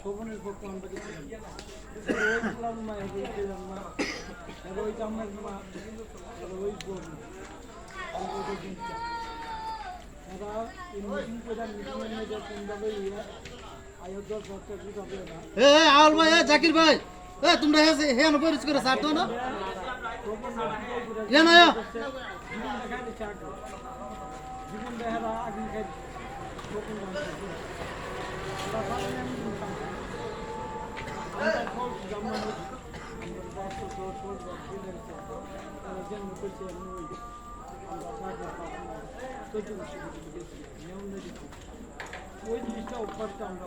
শোভনের পক্ষ এ আউল ভাই জাকির ভাই। এ তোমরা হে হে পরিচয় করে সারতো না। ইলাম আয়ো। জীবন দেহারা আগুন খাই ওই জিনিসটা উপরটা আমরা